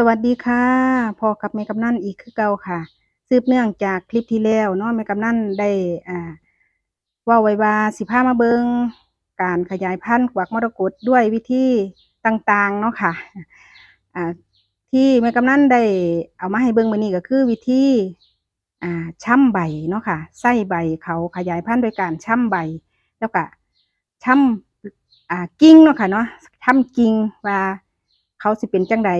สวัสดีค่ะพอกับแม่กำนันอีกคือเก่าค่ะสืบเนื่องจากคลิปที่แล้วเนาะแม่กำนันได้อ่าว่าไว้ว่าสิพามาเบิงการขยายพันธุ์กวักมรกตด้วยวิธีต่างๆเนาะค่ะอ่าที่แม่กำนันได้เอามาให้เบิงมือนี้ก็คือวิธีอ่าช่ำใบเนาะค่ะไส้ใบเขาขยายพันธุ์โดยการช่ำใบ แล้วก็ช่ำอ่ากิ่งเนาะค่ะเนาะช่ำกิ่งว่าเขาสิเป็นจังใด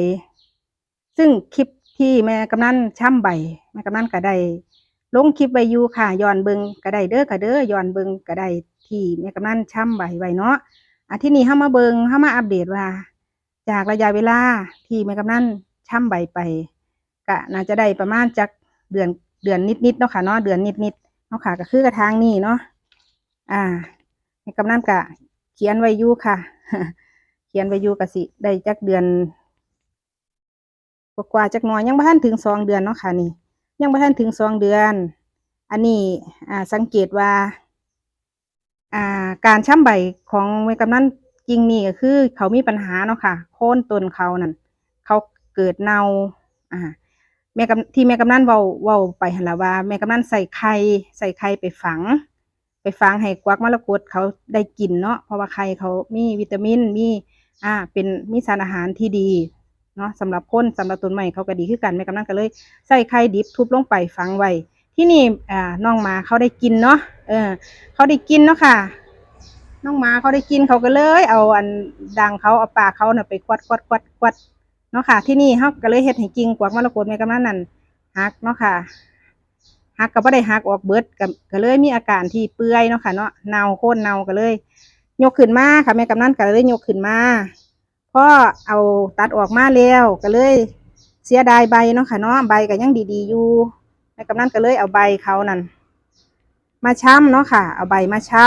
ซึ่งคลิปที่แม่กำนันช่ำใบแม่กำนันก็ได้ลงคลิปไว้อยู่ค่ะย้อนเบิงก็ได้เด้อค่ะเด้อย้อนเบิงก็ได้ที่แม่กำนันช่ำใบไว้เนาะอะที่นี่เฮามาเบิงเฮามาอัปเดตว่า จากระยะเวลาที่แม่กำนันช่ำใบไปก็น่าจะได้ประมาณจากเดือนเดือนนิดๆเนาะค่ะเนาะเดือนนิดๆเนาะค่ะก็คือกระทางนี้เนาะอ่าแม่กำนันก็เขียนไว้อยู่ค่ะ เขียนไว้อยู่กสิได้จักเดือน กว่าจักหน่อยยังบ่ทันถึงสองเดือนเนาะค่ะนี่ ยังบ่ทันถึงสองเดือน อันนี้อ่าสังเกตว่าอ่าการช้ำใบของแม่กำนันจริงนี่ก็คือ เขามีปัญหาเนาะค่ะโค่นต้นเขานั่นเขาเกิดเนาอ่าแม่กำที่แม่กำนันเว้าเว้าไปหันละว่าแม่กำนันใส่ไข่ใส่ไข่ไปฝัง ไปฝังให้กวักมรกตเขาได้กินเนาะเพราะว่าไข่เขามีวิตามินมีอ่าเป็นมีสารอาหารที่ดี เนาะสำหรับคนสำหรับต้นไม้เขาก็ดีคือกันแม่กำนันก็เลยใส่ไข่ดิบทุบลงไปฝังไว้ที่นี่อ่าน้องหมาเขาได้กินเนาะเออเขาได้กินเนาะค่ะ น้องหมาเขาได้กินเขาก็เลย เอาอันดังเขาเอาปากเขาน่ะไปควัดควัดควัดควัดเนาะค่ะ ที่นี่เขาก็เลยเฮ็ดให้กิ่งกวักมรกตแม่กำนันนั่นหักเนาะค่ะหักก็บ่ได้หักออกเบิดกก็เลยมีอาการที่เปื่อยเนาะค่ะเนาะเน่าโค่นเน่าก็เลย ยกขึ้นมาค่ะแม่กำนันก็เลยยกขึ้นมา พอเอาตัดออกมาแล้วก็เลย เสียดายใบเนาะค่ะเนาะใบก็ยังดีๆอยู่แม่กำนันก็เลยเอาใบเขานั่นมาช้ำเนาะค่ะ เอาใบมาช้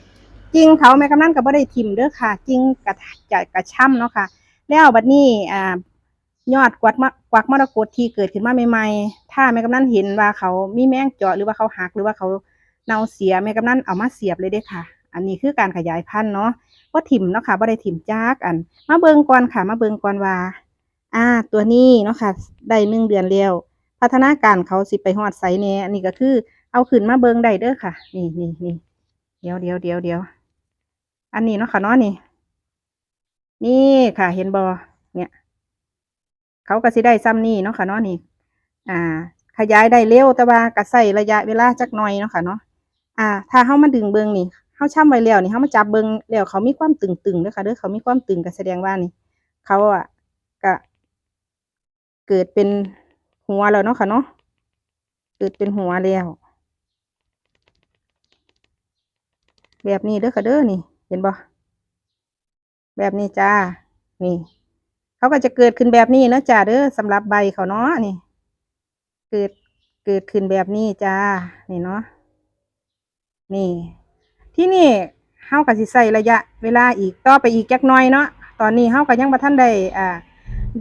ำกิ่งเขาแม่กำนันก็บ่ได้ทิ่มเด้อค่ะกิ่งกระจะกระช้ำเนาะค่ะ แล้วบัดนี้อ่ายอดกวักมะกวักมรกตที่เกิดขึ้นมาใหม่ๆ ถ้าแม่กำนันเห็นว่าเขามีแมงเจาะหรือว่าเขาหักหรือว่าเขาเน่าเสียแม่กำนันเอามาเสียบเลยเด้อค่ะ อันนี้คือการขยายพันธุ์เนาะ บ่าถิ่มเนาะค่ะบ่ได้ถิ่มจากอัน มาเบิงก่อนค่ะ มาเบิงก่อนว่า อ่า ตัวนี้เนาะค่ะได้หนึ่งเดือนแล้วพัฒนาการเขาสิไปฮอดไสแหน่อันนี้ก็คือ เอาขึ้นมาเบิงได้เด้อค่ะ นี่นี่นี่เดี๋ยวเดี๋ยวเดี๋ยวเดี๋ยวอันนี้เนาะค่ะเนาะนี่ นี่ค่ะ เห็นบ่เนี่ยเขาก็สิได้ซ้ำนี่เนาะค่ะเนาะนี่ อ่า ขยายได้เร็วแต่ว่าก็ใช้ระยะเวลาจักหน่อยเนาะค่ะเนาะอ่า ถ้าเฮามาดึงเบิงนี่ เฮาช้ำไว้แล้วนี่เฮามาจับเบิ่งแล้วเขามีความตึงๆเด้อค่ะเด้อเขามีความตึงก็แสดงว่านี่ เขาอะก็เกิดเป็นหัวแล้วเนาะค่ะเนาะเกิดเป็นหัวแล้ว แบบนี้เด้อค่ะเด้อนี่ เห็นบ่แบบนี้จ้า นี่ เขาก็จะเกิดขึ้นแบบนี้เนาะจ้าเด้อสำหรับใบเขาเนาะนี่ เกิดเกิดขึ้นแบบนี้จ้า นี่เนาะนี่ ที่นี่เฮาก็สิใช้ระยะเวลาอีกต่อไปอีกจักหน่อยเนาะตอนนี้เฮาก็ยังบ่ทันได้อ่า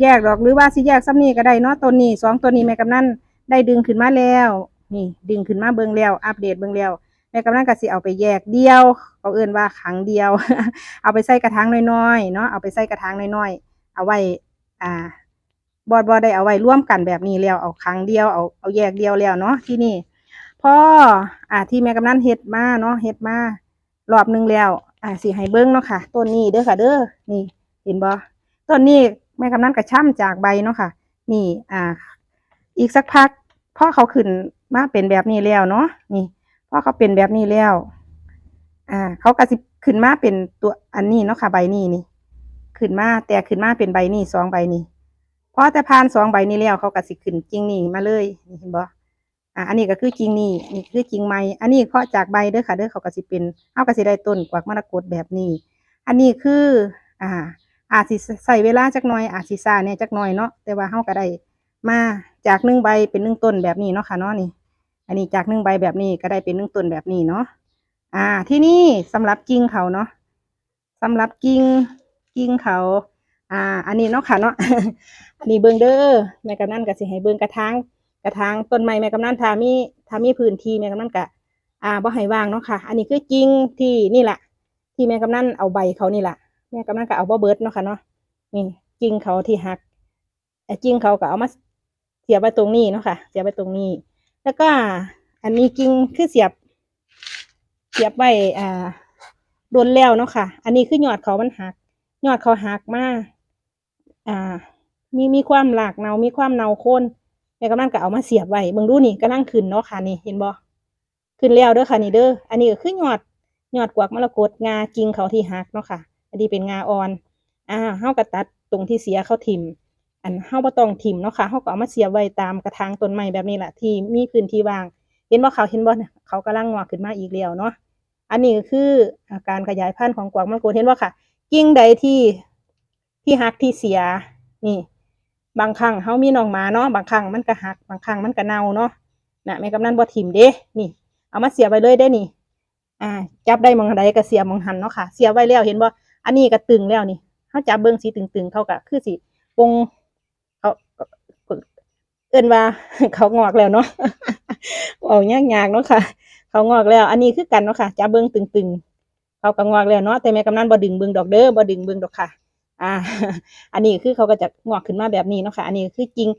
แยกดอกหรือว่าสิแยกซ้ำนี้ก็ได้เนาะต้นนี้สองต้นนี้แม่กำนันได้ดึงขึ้นมาแล้ว นี่ดึงขึ้นมาเบิ่งแล้วอัปเดตเบิ่งแล้วแม่กำนันก็สิเอาไปแยกเดียวเขาเอิ้นว่าขังเดียว เอาไปใส่กระถางน้อยๆเนาะเอาไปใส่กระถางน้อยๆเอาไว้อ่าบอดบอได้เอาไว้ร่วมกันแบบนี้แล้วเอาขังเดียวเอาเอาแยกเดียวแล้วเนาะที่นี่พ่ออ่าที่แม่กำนันเฮ็ดมาเนาะเฮ็ดมา รอบนึงแล้ว อ่าสิให้เบิ่งเนาะค่ะต้นนี้เด้อค่ะ เด้อนี่ เห็นบ่ต้นนี้แม่กำนันก็ช่ำจากใบเนาะค่ะ นี่อ่า อีกสักพักพ่อเขาขึ้นมาเป็นแบบนี้แล้วเนาะนี่พ่อเขาเป็นแบบนี้แล้ว อ่า เขาก็สิขึ้นมาเป็นตัวอันนี้เนาะค่ะใบนี้นี่ ขึ้นมาแต่ขึ้นมาเป็นใบนี้สองใบนี้พอแต่ผ่านสองใบนี้แล้วเขาก็สิขึ้นกิ่งนี้มาเลยนี่เห็นบ่ อ่าอันนี้ก็คือกิ่งนี้นี่คือกิ่งไม้อันนี้เพาะจากใบเด้อค่ะเด้อเขาก็สิเป็นเขาก็สิได้ต้นกวักมรกตแบบนี้ อันนี้คืออ่าอาจสิใส่เวลาจักหน่อยอาจสิซาเนี่ยจักหน่อยเนาะแต่ว่าเฮาก็ได้มาจากหนึ่งใบเป็นหนึ่งต้นแบบนี้เนาะค่ะเนาะนี่ อันนี้จากหนึ่งใบแบบนี้ก็ได้เป็นหนึ่งต้นแบบนี้เนาะอ่า ที่นี่สำหรับกิ่งเขาเนาะสำหรับกิ่งกิ่งเขา อ่า อันนี้เนาะค่ะเนาะอันนี้เบิ่งเด้อแม่กำนันก็สิให้เบิ่งกระถาง กระถางต้นไม้แม่กำนันถ้ามีถ้ามีพื้นที่แม่กำนันก็อ่าบ่ให้ว่างเนาะค่ะ อันนี้คือกิ่งที่นี่แหละที่แม่กำนันเอาใบเขานี่แหละแม่กำลังก็เอาบ่เบิดเนาะค่ะเนาะนี่กิ่งเขาที่หักแต่จริงเขาก็เอามาเสียบไว้ตรงนี้เนาะค่ะ เสียบไว้ตรงนี้ แล้วก็อันนี้กิ่งคือเสียบ เสียบไว้อ่าโดนแล้วเนาะค่ะ อันนี้คือยอดเขามันหัก ยอดเขาหักมากอ่า มีมีความหลากเนามีความเนาโคน แม่กำลังก็เอามาเสียบไว้เบิ่งดูนี่กำลังขึ้นเนาะค่ะนี่เห็นบ่ขึ้นแล้วเด้อค่ะนี่เด้ออันนี้ก็คือยอดยอดกวักมรกตงากิ่งเขาที่หักเนาะค่ะ อันนี้เป็นงาอ่อนอ่าเฮาก็ตัดตรงที่เสียเขาทิ่มอันเฮาบ่ต้องทิ่มเนาะค่ะเฮาก็เอามาเสียบไว้ตามกระถางต้นไม้แบบนี้แหละที่มีพื้นที่ว่าง เห็นบ่เขาเห็นบ่เนี่ยเขากำลังงอกขึ้นมาอีกแล้วเนาะอันนี้ก็คืออาการขยายพันธุ์ของกวางมรกตเห็นว่ค่ะ กิ่งใดที่ที่หักที่เสียนี่ บางครั้งเขามีน้องหมาเนาะบางครั้งมันก็หัก บางครั้งมันก็เน่าเนาะน่ะแม่กำนันบ่ถิ่มเด้ นี่ เอามาเสียไว้เลยได้นี่ อ่า จับได้มองใดก็เสียมองหันเนาะค่ะ เสียไว้แล้วเห็นบ่อันนี้ก็ตึงแล้วนี่เขาจับเบิ่งสีตึงๆเขาก็คือสิปงเขาเอิ้นว่าเขางอกแล้วเนาะเอายากๆเนาะค่ะ เขางอกแล้ว อันนี้คือกันเนาะค่ะจับเบิ้งตึงๆเขาก็งอกแล้วเนาะแต่แม่กำนันบ่ดึงเบิ้งดอกเด้อบ่ดึงเบิ้งดอกค่ะ อ่า อันนี้คือเขาก็จะงอกขึ้นมาแบบนี้เนาะค่ะ อันนี้คือจริง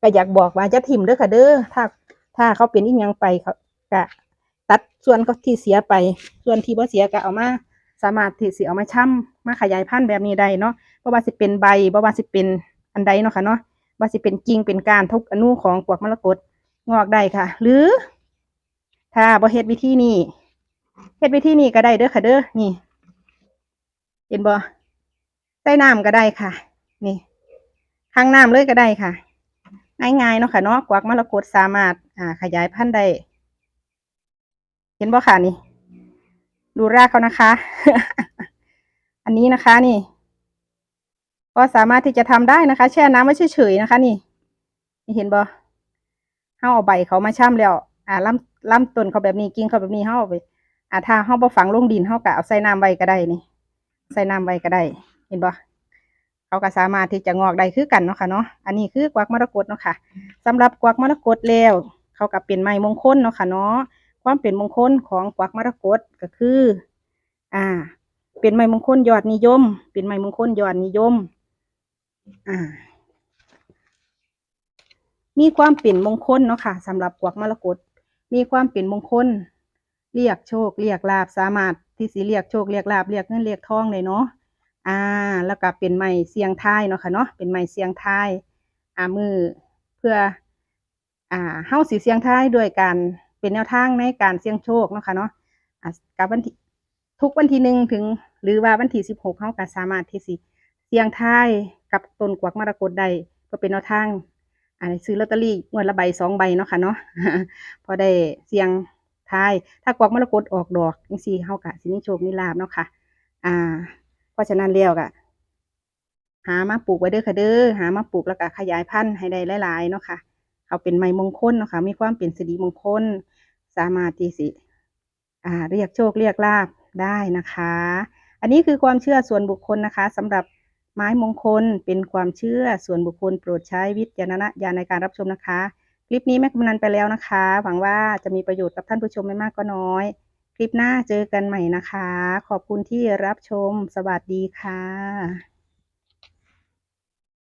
ก็อยากบอกว่าจะถิ่มเด้อค่ะเด้อ ถ้า ถ้าเขาเป็นอีกยังไปเขาก็ตัดส่วนก็ที่เสียไป ส่วนที่บ่เสียก็เอามาสามารถที่สิเอามาช่ำมาขยายพันธุ์แบบนี้ได้เนาะบ่ว่าสิเป็นใบบ่ว่าสิเป็นอันใดเนาะค่ะเนาะว่าสิเป็นกิ่งเป็นกานทุกอนุของกวกมรกตงอกได้ค่ะ หรือ ถ้าบ่เฮ็ดวิธีนี้เฮ็ดวิธีนี้ก็ได้เด้อค่ะเด้อนี่ เห็นบ่ ใส่น้ำก็ได้ค่ะ นี่ข้างน้ำเลยก็ได้ค่ะ ง่ายๆเนาะค่ะเนาะกวักมรกตสามารถอ่า ขยายพันธุ์ได้เห็นบ่ค่ะนี่ ดูรากเขานะคะ อันนี้นะคะนี่ ก็สามารถที่จะทำได้นะคะ แช่น้ำไว้เฉยๆนะคะ นี่นี่เห็นบ่เฮาเอาใบเขามาช่ำแล้ว อ่าลำลำต้นเขาแบบนี้กิ่งเขาแบบนี้เฮาเอาไป อ่าถ้าเฮาบ่ฝังลงดินเฮาก็เอาใส่น้ำไว้ก็ได้นี่ ใส่น้ำไว้ก็ได้ เห็นบ่เขาก็สามารถที่จะงอกได้คือกันเนาะค่ะเนาะอันนี้คือกวักมรกตเนาะค่ะสำหรับกวักมรกตแล้วเขาก็เป็นไม้มงคลเนาะค่ะเนาะความเป็นมงคลของกวักมรกตก็คือ อ่า เป็นไม้มงคลยอดนิยม เป็นไม้มงคลยอดนิยม อ่า มีความเป็นมงคลเนาะค่ะสำหรับกวักมรกตมีความเป็นมงคล เรียกโชค เรียกลาบสามารถที่สิเรียกโชคเรียกลาบเรียกเงินเรียกทองเลยเนาะ อ่า แล้วก็เป็นไม้เสียงทายเนาะค่ะเนาะ เป็นไม้เสียงทายอ่ามือเพื่อ อ่าเฮาสิเสียงทายด้วยการเป็นแนวทางในการเสี่ยงโชคเนาะค่ะเนาะอ่ากับวันที่ทุกวันที่หนึ่งถึง หรือว่าวันที่สิบหกเฮาก็สามารถที่สิเสียงทายกับต้นกวักมรกตได้เพื่อเป็นแนวทางอ่าซื้อลอตเตอรี่งวดละใบสองใบเนาะค่ะเนาะพอได้เสียงทาย ถ้ากวักมรกตออกดอกจังซี่เฮาก็สิมีโชคมีลาภเนาะค่ะ อ่า เพราะฉะนั้นแล้วก็หามาปลูกไว้เด้อค่ะเด้อหามาปลูกแล้วก็ขยายพันธุ์ให้ได้หลายๆเนาะค่ะเอาเป็นไม้มงคลเนาะค่ะมีความเป็นสิริมงคล สามารถที่สิอ่าเรียกโชคเรียกลาภได้นะคะ อันนี้คือความเชื่อส่วนบุคคลนะคะสำหรับไม้มงคลเป็นความเชื่อส่วนบุคคลโปรดใช้วิจารณญาณในการรับชมนะคะ คลิปนี้แม่กำนันไปแล้วนะคะ หวังว่าจะมีประโยชน์กับท่านผู้ชมไม่มากก็น้อย คลิปหน้าเจอกันใหม่นะคะ ขอบคุณที่รับชม สวัสดีค่ะ